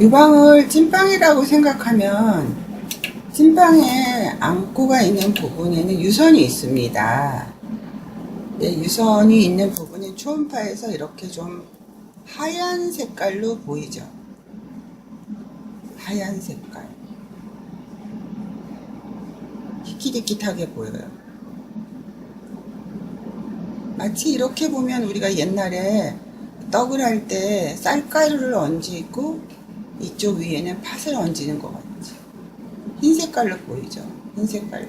유방을 찐빵이라고 생각하면 찐빵에 안고가 있는 부분에는 유선이 있습니다. 네, 유선이 있는 부분은 초음파에서 이렇게 좀 하얀 색깔로 보이죠. 하얀 색깔. 희끼리끼하게 보여요. 마치 이렇게 보면 우리가 옛날에 떡을 할 때 쌀가루를 얹고 이쪽 위에는 팥을 얹는 것 같지. 흰 색깔로 보이죠. 흰 색깔로.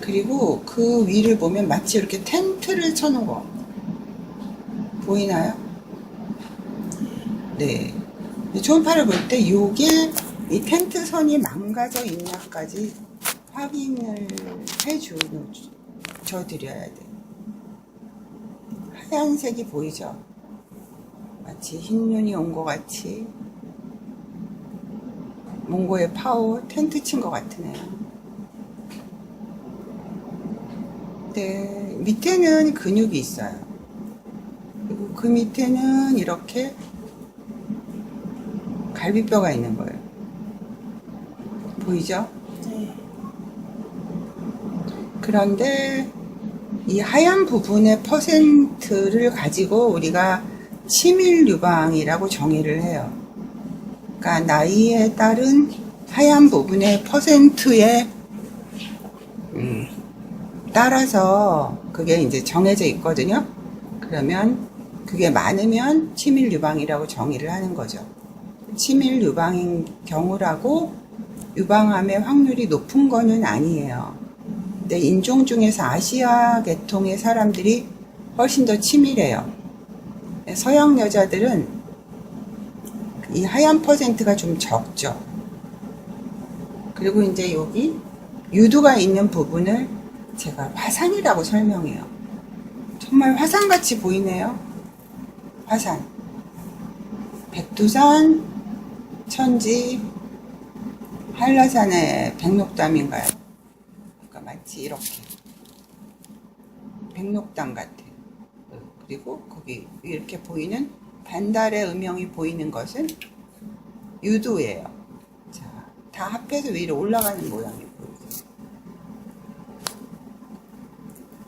그리고 그 위를 보면 마치 이렇게 텐트를 쳐놓은 것. 보이나요? 네. 초음파를 볼 때 요게 이 텐트 선이 망가져 있나까지 확인을 해줘 드려야 돼. 하얀색이 보이죠? 마치 흰 눈이 온 것 같이 몽고의 파워 텐트 친 것 같으네요. 네, 밑에는 근육이 있어요. 그리고 그 밑에는 이렇게 갈비뼈가 있는 거예요. 보이죠? 네. 그런데 이 하얀 부분의 퍼센트를 가지고 우리가 치밀 유방이라고 정의를 해요. 그러니까 나이에 따른 하얀 부분의 퍼센트에 음, 따라서 그게 이제 정해져 있거든요. 그러면 그게 많으면 치밀 유방이라고 정의를 하는 거죠. 치밀 유방인 경우라고 유방암의 확률이 높은 거는 아니에요. 근데 인종 중에서 아시아 계통의 사람들이 훨씬 더 치밀해요. 서양 여자들은 이 하얀 퍼센트가 좀 적죠. 그리고 이제 여기 유두가 있는 부분을 제가 화산이라고 설명해요. 정말 화산같이 보이네요. 화산. 백두산, 천지, 한라산의 백록담인가요? 그러니까 마치 이렇게 백록담 같아요. 그리고 거기 이렇게 보이는 반달의 음영이 보이는 것은 유두예요. 자, 다 합해서 위로 올라가는 모양이 보이죠.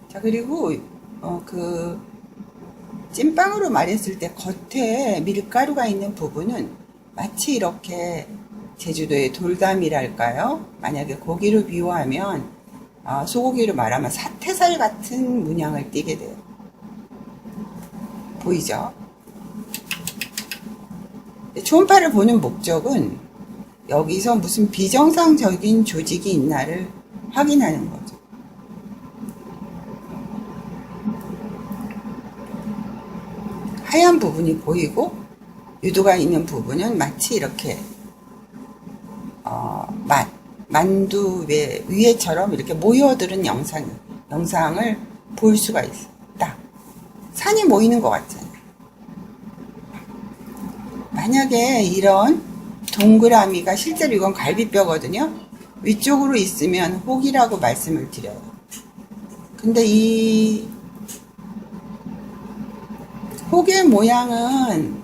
자, 그리고 어, 그 찐빵으로 말했을 때 겉에 밀가루가 있는 부분은 마치 이렇게 제주도의 돌담이랄까요? 만약에 고기를 비유하면 아, 소고기로 말하면 사태살 같은 문양을 띠게 돼요. 보이죠? 초음파를 보는 목적은 여기서 무슨 비정상적인 조직이 있나를 확인하는 거죠. 하얀 부분이 보이고 유도가 있는 부분은 마치 이렇게 어, 만, 만두 위 위에처럼 이렇게 모여드는 영상, 영상을 볼 수가 있어. 딱. 산이 모이는 것 같잖아요. 만약에 이런 동그라미가 실제로 이건 갈비뼈거든요. 위쪽으로 있으면 혹이라고 말씀을 드려요. 근데 이 혹의 모양은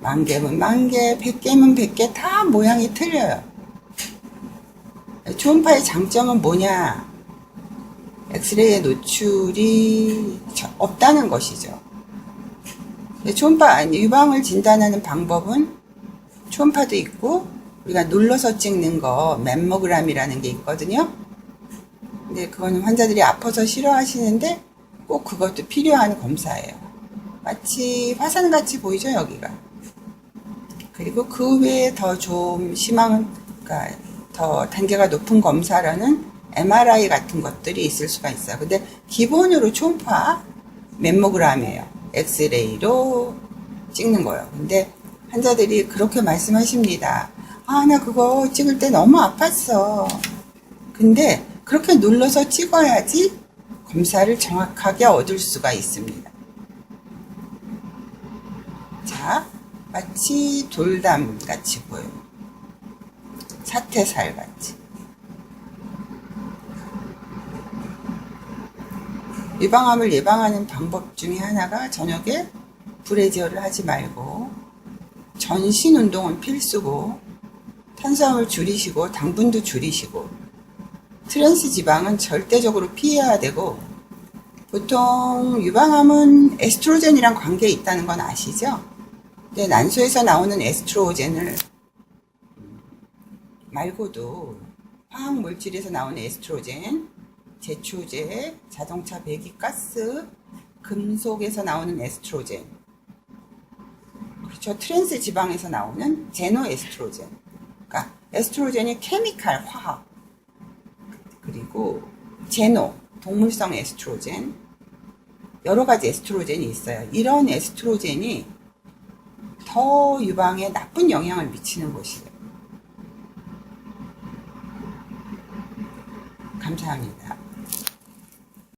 만 개면 만 개, 백 개면 백 개 다 모양이 틀려요. 초음파의 장점은 뭐냐? 엑스레이의 노출이 없다는 것이죠. 초음파, 아니, 유방을 진단하는 방법은 초음파도 있고, 우리가 눌러서 찍는 거, 멤모그램이라는 게 있거든요. 근데 그거는 환자들이 아파서 싫어하시는데, 꼭 그것도 필요한 검사예요. 마치 화산같이 보이죠, 여기가. 그리고 그 외에 더 좀 심한, 그러니까 더 단계가 높은 검사라는 MRI 같은 것들이 있을 수가 있어요. 근데 기본으로 초음파 멤모그램이에요. 엑스레이로 찍는 거예요. 근데 환자들이 그렇게 말씀하십니다. 아, 나 그거 찍을 때 너무 아팠어. 근데 그렇게 눌러서 찍어야지 검사를 정확하게 얻을 수가 있습니다. 자, 마치 돌담 같이 보여요. 사태살 같이. 유방암을 예방하는 방법 중에 하나가 저녁에 제어를 하지 말고 전신 운동은 필수고 탄수화물 줄이시고 당분도 줄이시고 트랜스 지방은 절대적으로 피해야 되고 보통 유방암은 에스트로겐이랑 관계 있다는 건 아시죠? 근데 난소에서 나오는 에스트로겐을 말고도 화학 물질에서 나오는 에스트로겐, 제초제, 자동차 배기가스, 금속에서 나오는 에스트로겐, 그렇죠. 트랜스 지방에서 나오는 제노 에스트로겐. 그러니까 에스트로겐이 케미칼 화학 그리고 제노 동물성 에스트로겐 여러 가지 에스트로겐이 있어요. 이런 에스트로겐이 더 유방에 나쁜 영향을 미치는 것이에요. 감사합니다.